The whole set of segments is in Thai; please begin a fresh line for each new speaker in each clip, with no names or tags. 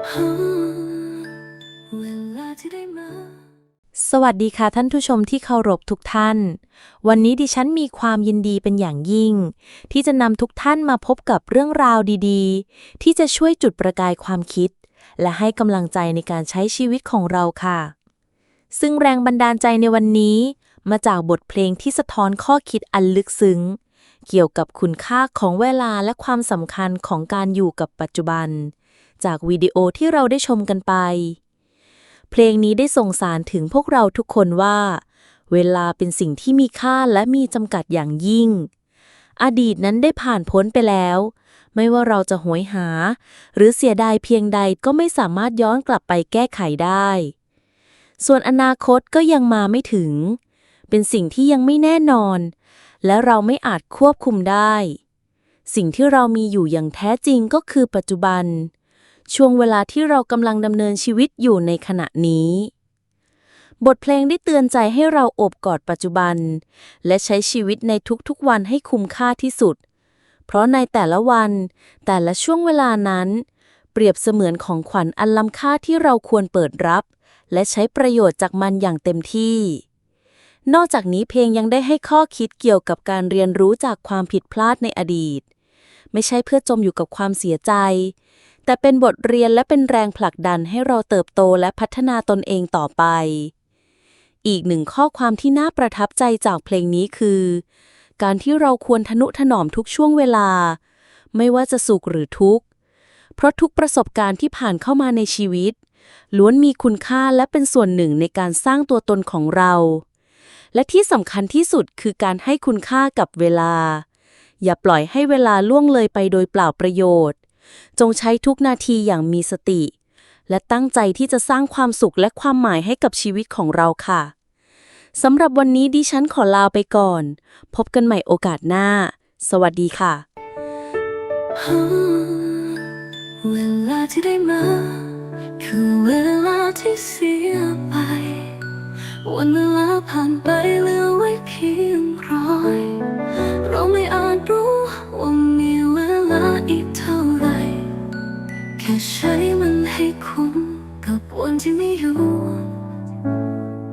เวลาที่ได้มา
สวัสดีค่ะท่านผู้ชมที่เคารพทุกท่าน วันนี้ดิฉันมีความยินดีเป็นอย่างยิ่ง ที่จะนำทุกท่านมาพบกับเรื่องราวดีๆ ที่จะช่วยจุดประกายความคิด และให้กำลังใจในการใช้ชีวิตของเราค่ะ ซึ่งแรงบันดาลใจในวันนี้ มาจากบทเพลงที่สะท้อนข้อคิดอันลึกซึ้ง เกี่ยวกับคุณค่าของเวลาและความสำคัญของการอยู่กับปัจจุบัน จากวิดีโอที่เราได้ชมกันไป เพลงนี้ได้ส่งสารถึงพวกเราทุกคนว่า เวลาเป็นสิ่งที่มีค่าและมีจำกัดอย่างยิ่ง อดีตนั้นได้ผ่านพ้นไปแล้ว ไม่ว่าเราจะหวยหา หรือเสียดายเพียงใดก็ไม่สามารถย้อนกลับไปแก้ไขได้ ส่วนอนาคตก็ยังมาไม่ถึง เป็นสิ่งที่ยังไม่แน่นอน และเราไม่อาจควบคุมได้สิ่งที่เรามีอยู่อย่างแท้จริงก็คือปัจจุบัน ช่วงเวลาที่เรากำลังดำเนินชีวิตอยู่ในขณะนี้ บทเพลงได้เตือนใจให้เราโอบกอดปัจจุบัน และใช้ชีวิตในทุกๆวันให้คุ้มค่าที่สุด เพราะในแต่ละวัน แต่ละช่วงเวลานั้น เปรียบเสมือนของขวัญอันล้ำค่าที่เราควรเปิดรับ และใช้ประโยชน์จากมันอย่างเต็มที่นอกจากนี้เพลงยังได้ให้ข้อคิดเกี่ยวกับการเรียนรู้จากความผิดพลาดในอดีต ไม่ใช่เพื่อจมอยู่กับความเสียใจ แต่เป็นบทเรียนและเป็นแรงผลักดันให้เราเติบโตและพัฒนาตนเองต่อไป อีกหนึ่งข้อความที่น่าประทับใจจากเพลงนี้คือ การที่เราควรทนุถนอมทุกช่วงเวลา ไม่ว่าจะสุขหรือทุกข์ เพราะทุกประสบการณ์ที่ผ่านเข้ามาในชีวิต ล้วนมีคุณค่าและเป็นส่วนหนึ่งในการสร้างตัวตนของเรา และที่สำคัญที่สุดคือการให้คุณค่ากับเวลา อย่าปล่อยให้เวลาล่วงเลยไปโดยเปล่าประโยชน์ จงใช้ทุกนาทีอย่างมีสติ และตั้งใจที่จะสร้างความสุขและความหมายให้กับชีวิตของเราค่ะสำหรับวันนี้ดิฉันขอลาไปก่อน พบกันใหม่โอกาสหน้า สวัสดีค่ะ
เวลาที่ได้มา คือเวลาที่เสียไป วันเวลาผ่านไป กับวันที่ไม่อยู่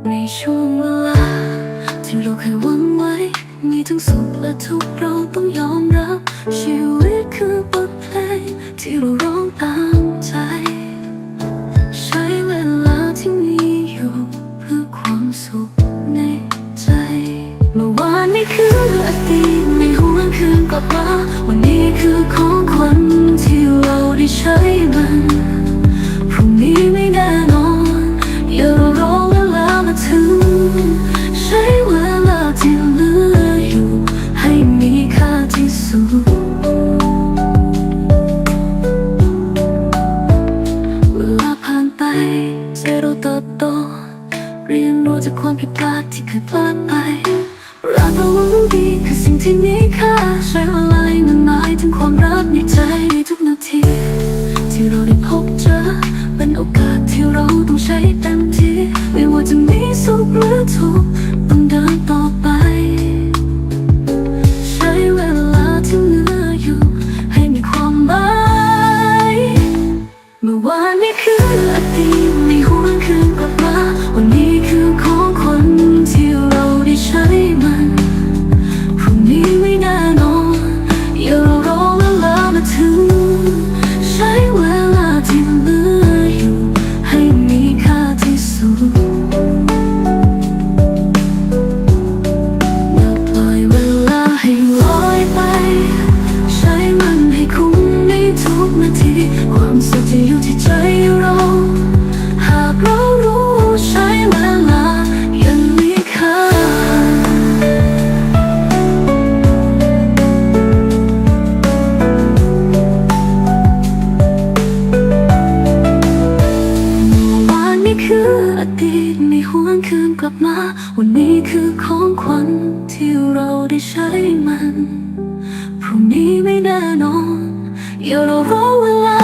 ในช่วงเวลาที่เราเคยหวังไว้ มีทั้งสุขและทุกข์เราต้องยอมรับ ชีวิตคือบทเพลงที่เราร้องตามใจ ใช้เวลาที่มีอยู่ เพื่อความสุขในใจ เมื่อวานนี้คืออดีตไม่หวนคืนกลับมา วันนี้คือของขวัญที่เราได้ใช้มัน ความผิดพลาดที่เคยพลาดไปรักเรารู้ดีคือสิ่งที่มีค่าใช้เวลาห้มันหมายถึงความรักในใจในทุกนาที ที่เราได้พบเจอเป็นโอกาสที่เราต้องใช้เต็มที่ไม่ว่าจะมีสุขหรือทุกข์ต้องเดินต่อไป ใช้เวลาที่เหลืออยู่ ให้มีความหมายเมื่อวานนี้คือ ความสุขจะอยู่ที่ใจเรา หากเรารู้ใช้เวลายังมีค่าวานนี้คืออดีตไม่หวนคืนกลับมา วันนี้คือของขวัญที่เราได้ใช้มัน พรุ่งนี้ไม่แน่นอนอย่ารอรอเวลา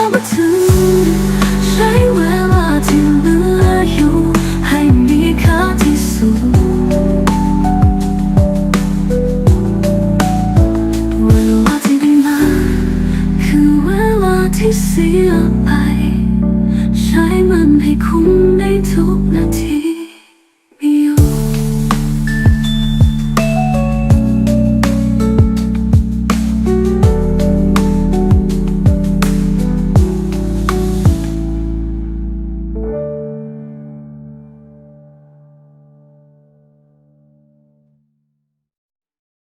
เสียไป ใช้มันให้คุ้มในทุกนาที